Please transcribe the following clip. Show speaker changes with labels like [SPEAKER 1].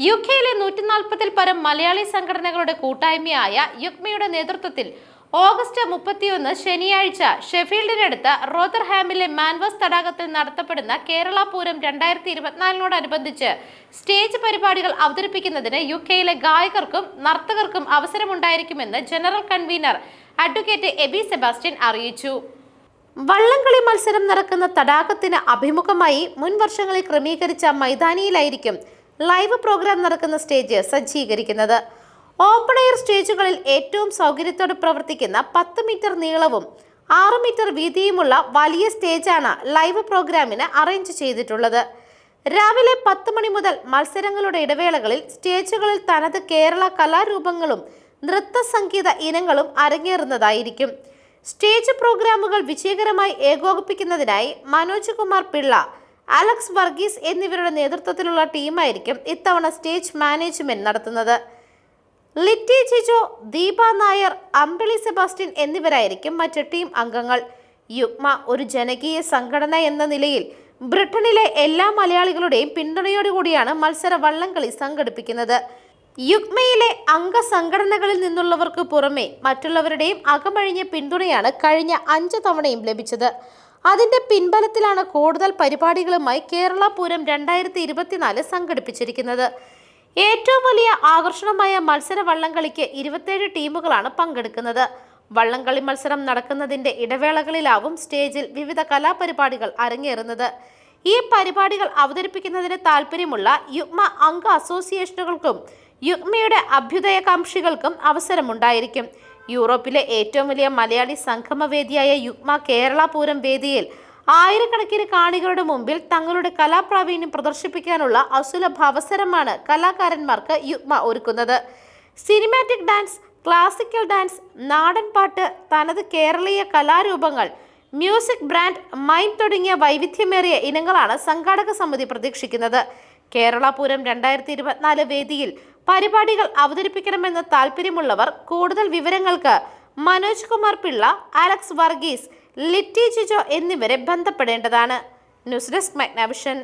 [SPEAKER 1] U കെയിലെ നൂറ്റി നാൽപ്പതിൽ പരം മലയാളി സംഘടനകളുടെ കൂട്ടായ്മയായ യുക്മയുടെ നേതൃത്വത്തിൽ ഓഗസ്റ്റ് മുപ്പത്തിയൊന്ന് ശനിയാഴ്ച ഷെഫീൽഡിനടുത്ത് റോത്തർഹാമിലെ മാൻവസ് തടാകത്തിൽ നടത്തപ്പെടുന്ന കേരള പൂരം രണ്ടായിരത്തി ഇരുപത്തിനാലിനോടനുബന്ധിച്ച് സ്റ്റേജ് പരിപാടികൾ അവതരിപ്പിക്കുന്നതിന് യു കെയിലെ ഗായകർക്കും നർത്തകർക്കും അവസരമുണ്ടായിരിക്കുമെന്ന് general convener advocate Eby Sebastian അറിയിച്ചു. വള്ളംകളി മത്സരം നടക്കുന്ന തടാകത്തിന് അഭിമുഖമായി മുൻ വർഷങ്ങളിൽ ക്രമീകരിച്ച മൈതാനിയിലായിരിക്കും ലൈവ് പ്രോഗ്രാം നടക്കുന്ന സ്റ്റേജ് സജ്ജീകരിക്കുന്നത്. ഓപ്പൺ എയർ സ്റ്റേജുകളിൽ ഏറ്റവും സൗകര്യത്തോടെ പ്രവർത്തിക്കുന്ന പത്ത് മീറ്റർ നീളവും ആറ് മീറ്റർ വീതിയുമുള്ള വലിയ സ്റ്റേജാണ് ലൈവ് പ്രോഗ്രാമിന് അറേഞ്ച് ചെയ്തിട്ടുള്ളത്. രാവിലെ പത്ത് മണി മുതൽ മത്സരങ്ങളുടെ ഇടവേളകളിൽ സ്റ്റേജുകളിൽ തനത് കേരള കലാരൂപങ്ങളും നൃത്ത സംഗീത ഇനങ്ങളും അരങ്ങേറുന്നതായിരിക്കും. സ്റ്റേജ് പ്രോഗ്രാമുകൾ വിജയകരമായി ഏകോപിപ്പിക്കുന്നതിനായി മനോജ് കുമാർ പിള്ള അലക്സ് വർഗീസ് എന്നിവരുടെ നേതൃത്വത്തിലുള്ള ടീമായിരിക്കും ഇത്തവണ സ്റ്റേജ് മാനേജ്മെന്റ് നടത്തുന്നത്. ലിറ്റി ജിജോ ദീപ നായർ അമ്പിളി സെബാസ്റ്റ്യൻ എന്നിവരായിരിക്കും മറ്റ് ടീം അംഗങ്ങൾ. യുഗ്മ ഒരു ജനകീയ സംഘടന എന്ന നിലയിൽ ബ്രിട്ടനിലെ എല്ലാ മലയാളികളുടെയും പിന്തുണയോടുകൂടിയാണ് മത്സര വള്ളംകളി സംഘടിപ്പിക്കുന്നത്. യുഗ്മയിലെ അംഗസംഘടനകളിൽ നിന്നുള്ളവർക്ക് പുറമെ മറ്റുള്ളവരുടെയും അകമഴിഞ്ഞ പിന്തുണയാണ് കഴിഞ്ഞ അഞ്ച് തവണയും ലഭിച്ചത്. അതിന്റെ പിൻബലത്തിലാണ് കൂടുതൽ പരിപാടികളുമായി കേരള പൂരം രണ്ടായിരത്തി ഇരുപത്തിനാല് സംഘടിപ്പിച്ചിരിക്കുന്നത്. ഏറ്റവും വലിയ ആകർഷണമായ മത്സര വള്ളംകളിക്ക് ഇരുപത്തേഴ് ടീമുകളാണ് പങ്കെടുക്കുന്നത്. വള്ളംകളി മത്സരം നടക്കുന്നതിന്റെ ഇടവേളകളിലാവും സ്റ്റേജിൽ വിവിധ കലാപരിപാടികൾ അരങ്ങേറുന്നത്. ഈ പരിപാടികൾ അവതരിപ്പിക്കുന്നതിന് താല്പര്യമുള്ള യുഗ്മ അംഗ അസോസിയേഷനുകൾക്കും യുഗ്മയുടെ അഭ്യുദയകാംക്ഷികൾക്കും അവസരമുണ്ടായിരിക്കും. യൂറോപ്പിലെ ഏറ്റവും വലിയ മലയാളി സംഗമവേദിയായ യുഗ്മ കേരള പൂരം വേദിയിൽ ആയിരക്കണക്കിന് കാണികളുടെ മുമ്പിൽ തങ്ങളുടെ കലാപ്രാവീണ്യം പ്രദർശിപ്പിക്കാനുള്ള അസുലഭ അവസരമാണ് കലാകാരന്മാർക്ക് യുഗ്മ ഒരുക്കുന്നത്. സിനിമാറ്റിക് ഡാൻസ് ക്ലാസിക്കൽ ഡാൻസ് നാടൻ പാട്ട് തനത് കേരളീയ കലാരൂപങ്ങൾ മ്യൂസിക് ബ്രാൻഡ് മൈം തുടങ്ങിയ വൈവിധ്യമേറിയ ഇനങ്ങളാണ് സംഘാടക സമിതി പ്രതീക്ഷിക്കുന്നത്. കേരള പൂരം രണ്ടായിരത്തി ഇരുപത്തിനാല് വേദിയിൽ പരിപാടികൾ അവതരിപ്പിക്കണമെന്ന് താല്പര്യമുള്ളവർ കൂടുതൽ വിവരങ്ങൾക്ക് മനോജ് കുമാർ പിള്ള അലക്സ് വർഗീസ് ലിറ്റി ജിജോ എന്നിവരെ ബന്ധപ്പെടേണ്ടതാണ്. News desk Magnavision.